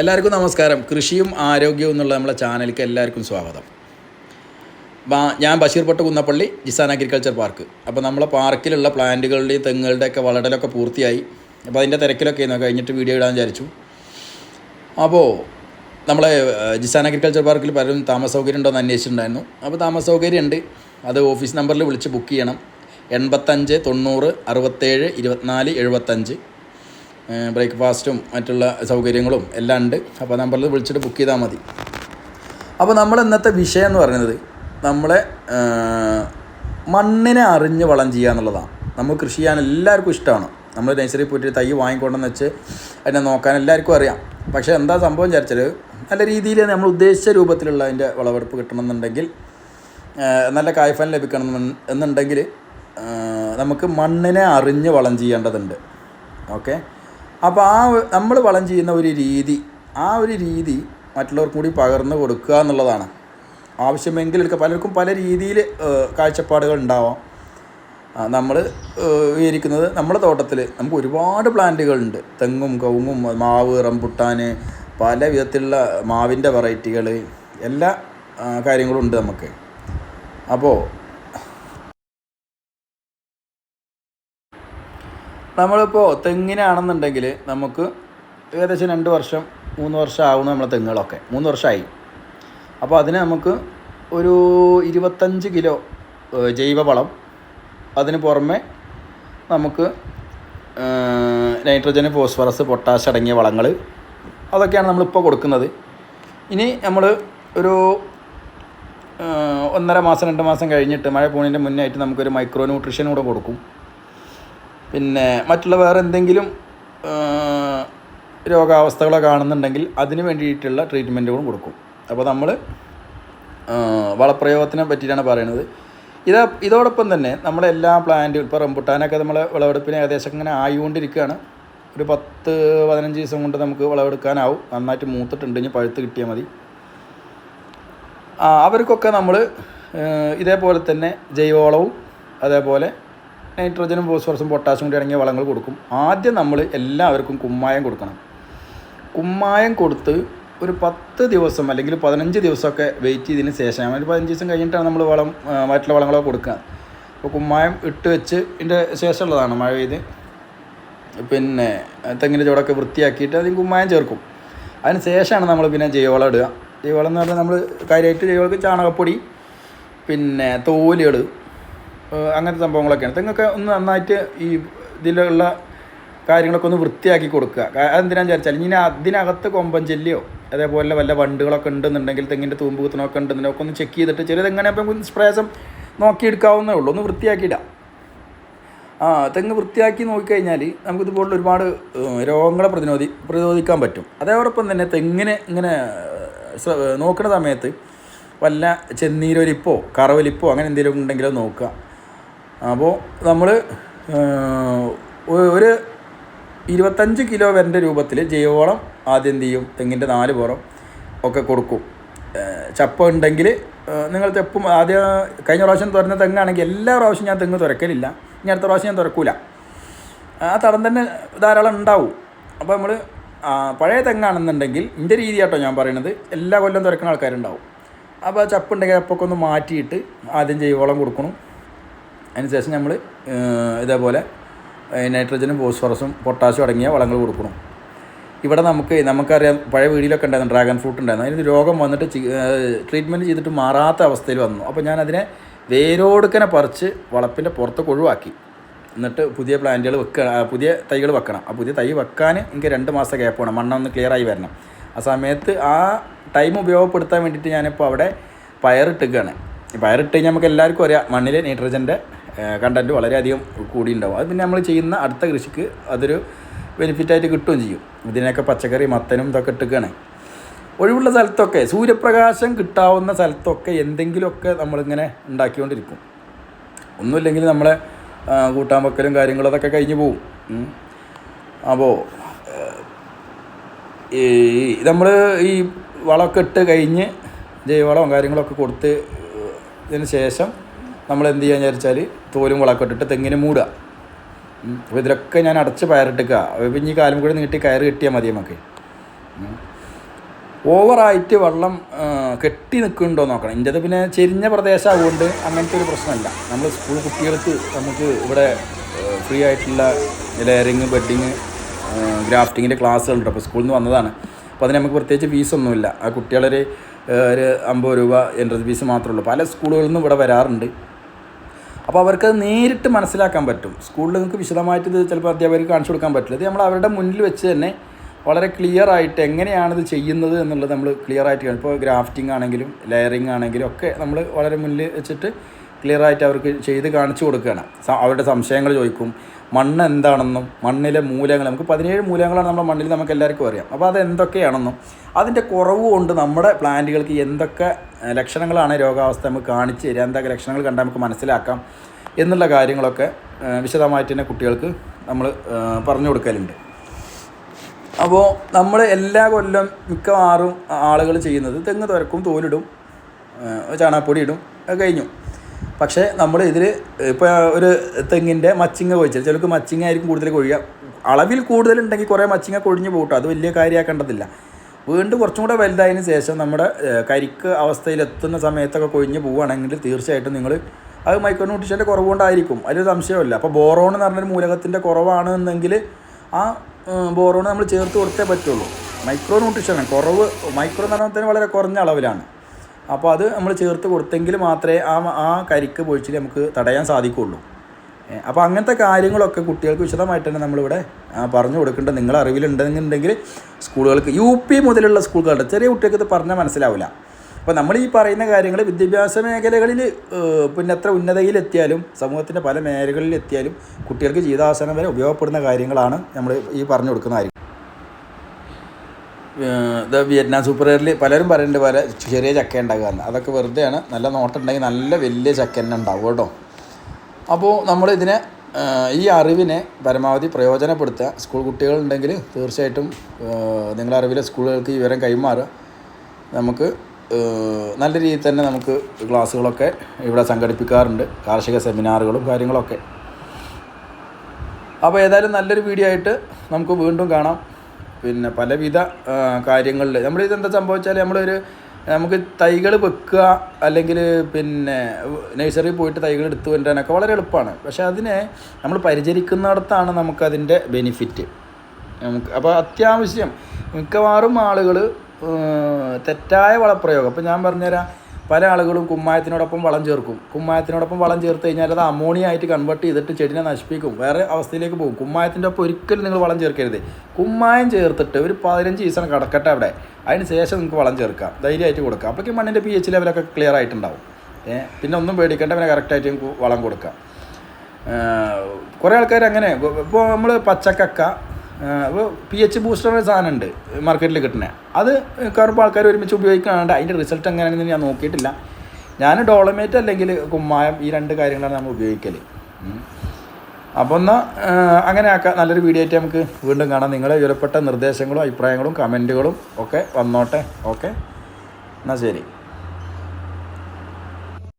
എല്ലാവർക്കും നമസ്കാരം. കൃഷിയും ആരോഗ്യവും എന്നുള്ള നമ്മളെ ചാനലിലേക്ക് എല്ലാവർക്കും സ്വാഗതം. ഞാൻ ബഷീർ പട്ട് കുന്നപ്പള്ളി ജിസാൻ അഗ്രികൾച്ചർ പാർക്ക് അപ്പോൾ നമ്മളെ പാർക്കിലുള്ള പ്ലാന്റുകളുടെയും തെങ്ങുകളുടെയൊക്കെ വളടലൊക്കെ പൂർത്തിയായി. അപ്പോൾ അതിന്റെ തിരക്കിലൊക്കെ ആയിരുന്നു. കഴിഞ്ഞിട്ട് വീഡിയോ ഇടാൻ വിചാരിച്ചു. അപ്പോൾ നമ്മളെ ജിസാൻ അഗ്രികൾച്ചർ പാർക്കിൽ പലരും താമസ സൗകര്യം ഉണ്ടോ എന്ന് അന്വേഷിച്ചിട്ടുണ്ടായിരുന്നു. അപ്പോൾ താമസ സൗകര്യം ഉണ്ട്. അത് ഓഫീസ് നമ്പറിൽ വിളിച്ച് ബുക്ക് ചെയ്യണം. എൺപത്തഞ്ച് തൊണ്ണൂറ് അറുപത്തേഴ് ഇരുപത്തിനാല് എഴുപത്തഞ്ച്. ബ്രേക്ക്ഫാസ്റ്റും മറ്റുള്ള സൗകര്യങ്ങളും എല്ലാം ഉണ്ട്. അപ്പോൾ നമ്പറിൽ വിളിച്ചിട്ട് ബുക്ക് ചെയ്താൽ മതി. അപ്പോൾ നമ്മൾ ഇന്നത്തെ വിഷയം എന്ന് പറയുന്നത് നമ്മളെ മണ്ണിനെ അറിഞ്ഞ് വളം ചെയ്യുക എന്നുള്ളതാണ്. നമ്മൾ കൃഷി ചെയ്യാൻ എല്ലാവർക്കും ഇഷ്ടമാണ്. നമ്മൾ നഴ്സറി പോയിട്ട് തൈ വാങ്ങിക്കൊണ്ടെന്ന് വെച്ച് അതിനെ നോക്കാൻ എല്ലാവർക്കും അറിയാം. പക്ഷേ എന്താ സംഭവം വിചാരിച്ചാൽ നല്ല രീതിയിൽ നമ്മൾ ഉദ്ദേശിച്ച രൂപത്തിലുള്ള അതിന്റെ വിളവെടുപ്പ് കിട്ടണമെന്നുണ്ടെങ്കിൽ നല്ല കായ്ഫലം ലഭിക്കണം എന്നുണ്ടെങ്കിൽ നമുക്ക് മണ്ണിനെ അറിഞ്ഞ് വളം ചെയ്യേണ്ടതുണ്ട്. ഓക്കെ? അപ്പോൾ ആ നമ്മൾ വളം ചെയ്യുന്ന ഒരു രീതി ആ ഒരു രീതി മറ്റുള്ളവർക്ക് കൂടി പകർന്നു കൊടുക്കുക എന്നുള്ളതാണ്. ആവശ്യമെങ്കിൽ എടുക്കുക പലർക്കും പല രീതിയിൽ കാഴ്ചപ്പാടുകൾ ഉണ്ടാവാം. നമ്മൾ വിചാരിക്കുന്നത് നമ്മുടെ തോട്ടത്തിൽ നമുക്ക് ഒരുപാട് പ്ലാന്റുകളുണ്ട് തെങ്ങും കവുങ്ങും മാവ് റംബുട്ടാൻ പല വിധത്തിലുള്ള മാവിന്റെ വെറൈറ്റികൾ എല്ലാ കാര്യങ്ങളും ഉണ്ട് നമുക്ക്. അപ്പോൾ നമ്മളിപ്പോൾ തെങ്ങിനാണെന്നുണ്ടെങ്കിൽ നമുക്ക് ഏകദേശം രണ്ട് വർഷം മൂന്ന് വർഷം ആവുന്ന നമ്മളെ തെങ്ങുകളൊക്കെ. മൂന്ന് വർഷമായി അപ്പോൾ അതിന് നമുക്ക് ഒരു ഇരുപത്തഞ്ച് കിലോ ജൈവവളം അതിന് പുറമെ നമുക്ക് നൈട്രജൻ ഫോസ്ഫറസ് പൊട്ടാഷ് അടങ്ങിയ വളങ്ങൾ അതൊക്കെയാണ് നമ്മളിപ്പോൾ കൊടുക്കുന്നത്. ഇനി നമ്മൾ ഒരു ഒന്നര മാസം രണ്ട് മാസം കഴിഞ്ഞിട്ട് മഴ പോണിന്റെ മുന്നേ ആയിട്ട് നമുക്കൊരു മൈക്രോ ന്യൂട്രീഷൻ കൂടെ കൊടുക്കും. പിന്നെ മറ്റുള്ള വേറെ എന്തെങ്കിലും രോഗാവസ്ഥകളോ കാണുന്നുണ്ടെങ്കിൽ അതിന് വേണ്ടിയിട്ടുള്ള ട്രീറ്റ്മെന്റുകളും കൊടുക്കും. അപ്പോൾ നമ്മൾ വളപ്രയോഗത്തിനെ പറ്റിയിട്ടാണ് പറയുന്നത്. ഇത് ഇതോടൊപ്പം തന്നെ നമ്മളെ എല്ലാ പ്ലാന്റും ഇപ്പോൾ റംബുട്ടാനൊക്കെ നമ്മൾ വിളവെടുപ്പിന് ഏകദേശം ഇങ്ങനെ ആയിക്കൊണ്ടിരിക്കുകയാണ്. ഒരു പത്ത് പതിനഞ്ച് ദിവസം കൊണ്ട് നമുക്ക് വിളവെടുക്കാനാവും. നന്നായിട്ട് മൂത്തിട്ടുണ്ട്. ഇനി പഴുത്ത് കിട്ടിയാൽ മതി. അവർക്കൊക്കെ നമ്മൾ ഇതേപോലെ തന്നെ ജൈവവളവും അതേപോലെ നൈട്രജനും ഫോസ്ഫറസും പൊട്ടാസ്യം കൂടി അടങ്ങിയ വളങ്ങൾ കൊടുക്കും. ആദ്യം നമ്മൾ എല്ലാവർക്കും കുമ്മായം കൊടുക്കണം. കുമ്മായം കൊടുത്ത് ഒരു പത്ത് ദിവസം അല്ലെങ്കിൽ പതിനഞ്ച് ദിവസമൊക്കെ വെയിറ്റ് ചെയ്തതിന് ശേഷം ഒരു പതിനഞ്ച് ദിവസം കഴിഞ്ഞിട്ടാണ് നമ്മൾ വളം മറ്റുള്ള വളങ്ങളൊക്കെ കൊടുക്കുക. അപ്പോൾ കുമ്മായം ഇട്ട് വെച്ച് ഇതിന്റെ ശേഷമുള്ളതാണ് മഴ പെയ്ത്. പിന്നെ തെങ്ങിന്റെ ചുവടൊക്കെ വൃത്തിയാക്കിയിട്ട് അതിന് കുമ്മായം ചേർക്കും. അതിന് ശേഷമാണ് നമ്മൾ പിന്നെ ജൈവവളം ഇടുക. ജൈവവളം എന്ന് പറഞ്ഞാൽ നമ്മൾ കാര്യമായിട്ട് ജൈവവളക്ക് ചാണകപ്പൊടി പിന്നെ തോലുകൾ അങ്ങനത്തെ സംഭവങ്ങളൊക്കെയാണ്. തെങ്ങൊക്കെ ഒന്ന് നന്നായിട്ട് ഈ ഇതിലുള്ള കാര്യങ്ങളൊക്കെ ഒന്ന് വൃത്തിയാക്കി കൊടുക്കുക. അതെന്തിനാന്ന് വിചാരിച്ചാൽ ഇനി അതിനകത്ത് കൊമ്പൻ ചെല്ലിയോ അതേപോലെ വല്ല വണ്ടുകളൊക്കെ ഉണ്ടെന്നുണ്ടെങ്കിൽ തെങ്ങിന്റെ തൂമ്പ് കുത്തണമൊക്കെ ഉണ്ടെന്നുണ്ടെങ്കിൽ ഒക്കെ ഒന്ന് ചെക്ക് ചെയ്തിട്ട് ചെറിയ തെങ്ങനെ അപ്പം സ്പ്രേസം നോക്കിയെടുക്കാവുന്നേ ഉള്ളൂ. ഒന്ന് വൃത്തിയാക്കിയിടാം ആ തെങ്ങ് വൃത്തിയാക്കി നോക്കിക്കഴിഞ്ഞാൽ നമുക്കിതുപോലുള്ള ഒരുപാട് രോഗങ്ങളെ പ്രതിരോധി പ്രതിരോധിക്കാൻ പറ്റും. അതോടൊപ്പം തന്നെ തെങ്ങിന് ഇങ്ങനെ നോക്കുന്ന സമയത്ത് വല്ല ചെന്നീരൊലിപ്പോ കറവലിപ്പോ അങ്ങനെ എന്തെങ്കിലും ഉണ്ടെങ്കിലോ നോക്കുക. അപ്പോൾ നമ്മൾ ഒരു ഇരുപത്തഞ്ച് കിലോ വരന്റെ രൂപത്തിൽ ജൈവവളം ആദ്യം എന്ത് ചെയ്യും? തെങ്ങിന്റെ നാല് പുറം ഒക്കെ കൊടുക്കും. ചപ്പ ഉണ്ടെങ്കിൽ നിങ്ങൾ തെപ്പും ആദ്യം കഴിഞ്ഞ പ്രാവശ്യം തുറന്ന തെങ്ങാണെങ്കിൽ എല്ലാ പ്രാവശ്യം ഞാൻ തെങ്ങ് തുറക്കലില്ല ഇനി അടുത്ത പ്രാവശ്യം ഞാൻ തുറക്കൂല ആ തടം തന്നെ ധാരാളം ഉണ്ടാവും. അപ്പോൾ നമ്മൾ പഴയ തെങ്ങാണെന്നുണ്ടെങ്കിൽ എന്റെ രീതി കേട്ടോ ഞാൻ പറയുന്നത് എല്ലാ കൊല്ലം തുറക്കുന്ന ആൾക്കാരുണ്ടാവും. അപ്പോൾ ചപ്പുണ്ടെങ്കിൽ ചപ്പൊക്കെ ഒന്ന് മാറ്റിയിട്ട് ആദ്യം ജൈവവളം കൊടുക്കണം. അതിനുശേഷം നമ്മൾ ഇതേപോലെ നൈട്രജനും ഫോസ്ഫറസും പൊട്ടാസ്യം അടങ്ങിയ വളങ്ങൾ കൊടുക്കണം. ഇവിടെ നമുക്ക് നമുക്കറിയാം പഴയ വീടിലൊക്കെ ഉണ്ടായിരുന്നു ഡ്രാഗൺ ഫ്രൂട്ട് ഉണ്ടായിരുന്നു. അതിന് രോഗം വന്നിട്ട് ട്രീറ്റ്മെന്റ് ചെയ്തിട്ട് മാറാത്ത അവസ്ഥയിൽ വന്നു. അപ്പോൾ ഞാൻ അതിനെ വേരോടുക്കനെ പറിച്ച് വളപ്പിന്റെ പുറത്തൊക്കെ ഒഴിവാക്കി. എന്നിട്ട് പുതിയ പ്ലാന്റുകൾ വെക്കുക പുതിയ തൈകൾ വെക്കണം. ആ പുതിയ തൈ വെക്കാൻ എനിക്ക് രണ്ട് മാസം ഗ്യാപ്പ് വേണം. മണ്ണൊന്ന് ക്ലിയർ ആയി വരണം. ആ സമയത്ത് ആ ടൈം ഉപയോഗപ്പെടുത്താൻ വേണ്ടിയിട്ട് ഞാനിപ്പോൾ അവിടെ പയറിട്ടുകയാണ്. പയറിട്ട് കഴിഞ്ഞാൽ നമുക്ക് എല്ലാവർക്കും അറിയാം മണ്ണിൽ നൈട്രജന്റെ കണ്ടന്റ് വളരെയധികം കൂടിയുണ്ടാവും അത് പിന്നെ നമ്മൾ ചെയ്യുന്ന അടുത്ത കൃഷിക്ക് അതൊരു ബെനിഫിറ്റായിട്ട് കിട്ടുകയും ചെയ്യും. ഇതിനൊക്കെ പച്ചക്കറി മത്തനും ഇതൊക്കെ ഇട്ടുകയാണ് ഒഴിവുള്ള സ്ഥലത്തൊക്കെ സൂര്യപ്രകാശം കിട്ടാവുന്ന സ്ഥലത്തൊക്കെ എന്തെങ്കിലുമൊക്കെ നമ്മളിങ്ങനെ ഉണ്ടാക്കിക്കൊണ്ടിരിക്കും. ഒന്നുമില്ലെങ്കിൽ നമ്മളെ കൂട്ടാൻ വെക്കലും കാര്യങ്ങളും അതൊക്കെ കഴിഞ്ഞ് പോവും. അപ്പോൾ ഈ നമ്മൾ ഈ വളമൊക്കെ ഇട്ട് കഴിഞ്ഞ് ജൈവവളവും കാര്യങ്ങളൊക്കെ കൊടുത്ത് ഇതിന് ശേഷം നമ്മൾ എന്ത് ചെയ്യാന്ന് വിചാരിച്ചാൽ തോലും വളമൊക്കെ ഇട്ടിട്ട് തെങ്ങിന് മൂടുക. അപ്പോൾ ഇതിലൊക്കെ ഞാൻ അടച്ച് പയറിട്ടിക്കുക അപ്പോൾ ഇനി കാലം കൂടി നീട്ടി കയറ് കെട്ടിയാൽ മതി നമുക്ക്. ഓവറായിട്ട് വെള്ളം കെട്ടി നിൽക്കുന്നുണ്ടോ നോക്കണം. ഇന്റെത് പിന്നെ ചെരിഞ്ഞ പ്രദേശമാകൊണ്ട് അങ്ങനത്തെ ഒരു പ്രശ്നമല്ല നമ്മൾ സ്കൂൾ കുട്ടികൾക്ക് നമുക്ക് ഇവിടെ ഫ്രീ ആയിട്ടുള്ള ലെയറിങ് ബെഡിങ് ഗ്രാഫ്റ്റിങ്ങിന്റെ ക്ലാസ്സുകളുണ്ട്. അപ്പോൾ സ്കൂളിൽ നിന്ന് വന്നതാണ്. അപ്പോൾ അതിന് നമുക്ക് പ്രത്യേകിച്ച് ഫീസൊന്നുമില്ല. ആ കുട്ടികളൊരു ഒരു അമ്പത് രൂപ എൻട്രൻസ് ഫീസ് മാത്രമേ ഉള്ളൂ. പല സ്കൂളുകളിൽ നിന്നും ഇവിടെ വരാറുണ്ട്. അപ്പോൾ അവർക്ക് നേരിട്ട് മനസ്സിലാക്കാൻ പറ്റും. സ്കൂളിൽ നിങ്ങൾക്ക് വിശദമായിട്ട് ഇത് ചിലപ്പോൾ അധ്യാപകർ കാണിച്ചു കൊടുക്കാൻ പറ്റില്ല. ഇത് നമ്മൾ അവരുടെ മുന്നിൽ വെച്ച് തന്നെ വളരെ ക്ലിയർ ആയിട്ട് എങ്ങനെയാണിത് ചെയ്യുന്നത് എന്നുള്ളത് നമ്മൾ ക്ലിയർ ആയിട്ട് ഇപ്പോൾ ഗ്രാഫ്റ്റിംഗ് ആണെങ്കിലും ലെയറിംഗ് ആണെങ്കിലും ഒക്കെ നമ്മൾ വളരെ മുന്നിൽ വെച്ചിട്ട് ക്ലിയർ ആയിട്ട് അവർക്ക് ചെയ്ത് കാണിച്ചു കൊടുക്കുകയാണ്. അവരുടെ സംശയങ്ങൾ ചോദിക്കും. മണ്ണ് എന്താണെന്നും മണ്ണിലെ മൂലങ്ങൾ നമുക്ക് പതിനേഴ് മൂലങ്ങളാണ് നമ്മുടെ മണ്ണിൽ നമുക്ക് എല്ലാവർക്കും അറിയാം. അപ്പോൾ അത് എന്തൊക്കെയാണെന്നും അതിന്റെ കുറവ് കൊണ്ട് നമ്മുടെ പ്ലാന്റുകൾക്ക് എന്തൊക്കെ ലക്ഷണങ്ങളാണ് രോഗാവസ്ഥ നമുക്ക് കാണിച്ച് തരിക എന്തൊക്കെ ലക്ഷണങ്ങൾ കണ്ടാൽ നമുക്ക് മനസ്സിലാക്കാം എന്നുള്ള കാര്യങ്ങളൊക്കെ വിശദമായിട്ട് തന്നെ കുട്ടികൾക്ക് നമ്മൾ പറഞ്ഞു കൊടുക്കലുണ്ട്. അപ്പോൾ നമ്മൾ എല്ലാ കൊല്ലം മിക്കവാറും ആളുകൾ ചെയ്യുന്നത് തെങ്ങ് തുരക്കും തോലിടും ചാണകപ്പൊടി ഇടും കഴിഞ്ഞു. പക്ഷേ നമ്മൾ ഇതിൽ ഇപ്പോൾ ഒരു തെങ്ങിന്റെ മച്ചിങ്ങ കൊഴിച്ചത് ചിലർക്ക് മച്ചിങ്ങ ആയിരിക്കും കൂടുതൽ കൊഴിയുക. അളവിൽ കൂടുതലുണ്ടെങ്കിൽ കുറേ മച്ചിങ്ങ കൊഴിഞ്ഞ് പോകട്ടോ അത് വലിയ കാര്യമാക്കേണ്ടതില്ല വീണ്ടും കുറച്ചും കൂടെ വലുതായതിനു ശേഷം നമ്മുടെ കരിക്ക് അവസ്ഥയിലെത്തുന്ന സമയത്തൊക്കെ കൊഴിഞ്ഞ് പോവുകയാണെങ്കിൽ തീർച്ചയായിട്ടും നിങ്ങൾ അത് മൈക്രോ ന്യൂട്രീഷന്റെ കുറവുകൊണ്ടായിരിക്കും. അതിൽ സംശയമില്ല. അപ്പോൾ ബോറോൺ എന്ന് പറഞ്ഞൊരു മൂലകത്തിന്റെ കുറവാണ് എന്നെങ്കിൽ ആ ബോറോൺ നമ്മൾ ചേർത്ത് കൊടുത്തേ പറ്റുള്ളൂ. മൈക്രോ ന്യൂട്രീഷൻ കുറവ് മൈക്രോ എന്ന് പറഞ്ഞാൽ വളരെ കുറഞ്ഞ അളവിലാണ്. അപ്പോൾ അത് നമ്മൾ ചേർത്ത് കൊടുത്തെങ്കിൽ മാത്രമേ ആ ആ കരിക്ക് പൊഴിച്ചിൽ നമുക്ക് തടയാൻ സാധിക്കുള്ളൂ അപ്പോൾ അങ്ങനത്തെ കാര്യങ്ങളൊക്കെ കുട്ടികൾക്ക് വിശദമായിട്ട് തന്നെ നമ്മളിവിടെ പറഞ്ഞു കൊടുക്കേണ്ടത് നിങ്ങളെ അറിവിലുണ്ടെന്നുണ്ടെങ്കിൽ സ്കൂളുകൾക്ക് യു പി മുതലുള്ള സ്കൂളുകളുടെ ചെറിയ കുട്ടികൾക്ക് ഇത് പറഞ്ഞാൽ മനസ്സിലാവില്ല. അപ്പോൾ നമ്മൾ ഈ പറയുന്ന കാര്യങ്ങൾ വിദ്യാഭ്യാസ മേഖലകളിൽ പിന്നെ എത്ര ഉന്നതയിലെത്തിയാലും സമൂഹത്തിന്റെ പല മേഖലകളിൽ എത്തിയാലും കുട്ടികൾക്ക് ജീവിതാവസാനം വരെ ഉപയോഗപ്പെടുന്ന കാര്യങ്ങളാണ് നമ്മൾ ഈ പറഞ്ഞു കൊടുക്കുന്ന കാര്യം ഇത് വിയറ്റ്നാം സൂപ്പർ എയറിൽ പലരും പറയുന്നുണ്ട് പല ചെറിയ ചക്ക ഉണ്ടാകുക എന്ന്. അതൊക്കെ വെറുതെയാണ്. നല്ല നോട്ടുണ്ടെങ്കിൽ നല്ല വലിയ ചക്ക തന്നെ ഉണ്ടാവും കേട്ടോ. അപ്പോൾ നമ്മൾ ഇതിനെ ഈ അറിവിനെ പരമാവധി പ്രയോജനപ്പെടുത്തുക. സ്കൂൾ കുട്ടികളുണ്ടെങ്കിൽ തീർച്ചയായിട്ടും നിങ്ങളുടെ അറിവിലെ സ്കൂളുകൾക്ക് ഈ വിവരം കൈമാറുക. നമുക്ക് നല്ല രീതിയിൽ തന്നെ നമുക്ക് ക്ലാസ്സുകളൊക്കെ ഇവിടെ സംഘടിപ്പിക്കാറുണ്ട്. കാർഷിക സെമിനാറുകളും കാര്യങ്ങളൊക്കെ. അപ്പോൾ ഏതായാലും നല്ലൊരു വീഡിയോ ആയിട്ട് നമുക്ക് വീണ്ടും കാണാം. പിന്നെ പലവിധ കാര്യങ്ങളിൽ നമ്മൾ ഇതെന്താ സംഭവിച്ചാൽ നമ്മളൊരു നമുക്ക് തൈകൾ വെക്കുക അല്ലെങ്കിൽ പിന്നെ നഴ്സറിയിൽ പോയിട്ട് തൈകൾ എടുത്തു കൊണ്ടുവരാനൊക്കെ വളരെ എളുപ്പമാണ്. പക്ഷേ അതിനെ നമ്മൾ പരിചരിക്കുന്നിടത്താണ് നമുക്കതിന്റെ ബെനിഫിറ്റ്. നമുക്ക് അപ്പോൾ അത്യാവശ്യം മിക്കവാറും ആളുകൾ തെറ്റായ വളപ്രയോഗം. അപ്പോൾ ഞാൻ പറഞ്ഞുതരാം. പല ആളുകളും കുമ്മായത്തിനോടൊപ്പം വളം ചേർക്കും. കുമ്മായത്തിനോടൊപ്പം വളം ചേർത്ത് കഴിഞ്ഞാൽ അത് അമോണിയ ആയിട്ട് കൺവേർട്ട് ചെയ്തിട്ട് ചെടിനെ നശിപ്പിക്കും. വേറെ അവസ്ഥയിലേക്ക് പോകും. കുമ്മായത്തിന്റെ ഒപ്പം ഒരിക്കലും നിങ്ങൾ വളം ചേർക്കരുത്. കുമ്മായം ചേർത്തിട്ട് ഒരു പതിനഞ്ച് ദിവസം കിടക്കട്ടെ അവിടെ. അതിന് ശേഷം നിങ്ങൾക്ക് വളം ചേർക്കാം. ധൈര്യമായിട്ട് കൊടുക്കാം. അപ്പോഴേക്കും മണ്ണിന്റെ പി എച്ച് ലെവലൊക്കെ ക്ലിയർ ആയിട്ടുണ്ടാവും. പിന്നെ ഒന്നും പേടിക്കേണ്ട. പിന്നെ കറക്റ്റായിട്ട് വളം കൊടുക്കാം. കുറേ ആൾക്കാർ അങ്ങനെ ഇപ്പോൾ നമ്മൾ പച്ചക്കക്ക പി എച്ച് ബൂസ്റ്റർ എന്ന സാധനം ഉണ്ട് മാർക്കറ്റിൽ കിട്ടുന്നത് അത് കയറുമ്പോൾ ആൾക്കാർ ഒരുമിച്ച് ഉപയോഗിക്കാണ്ട് അതിന്റെ റിസൾട്ട് എങ്ങനെയാണെന്ന് ഞാൻ നോക്കിയിട്ടില്ല. ഞാൻ ഡോളമേറ്റ് അല്ലെങ്കിൽ കുമ്മായം ഈ രണ്ട് കാര്യങ്ങളാണ് നമ്മൾ ഉപയോഗിക്കൽ. അപ്പോൾ എന്നാൽ അങ്ങനെ ആക്കാം. നല്ലൊരു വീഡിയോ ആയിട്ട് നമുക്ക് വീണ്ടും കാണാം. നിങ്ങളെ വിലപ്പെട്ട നിർദ്ദേശങ്ങളും അഭിപ്രായങ്ങളും കമന്റുകളും ഒക്കെ വന്നോട്ടെ. ഓക്കെ എന്നാൽ ശരി.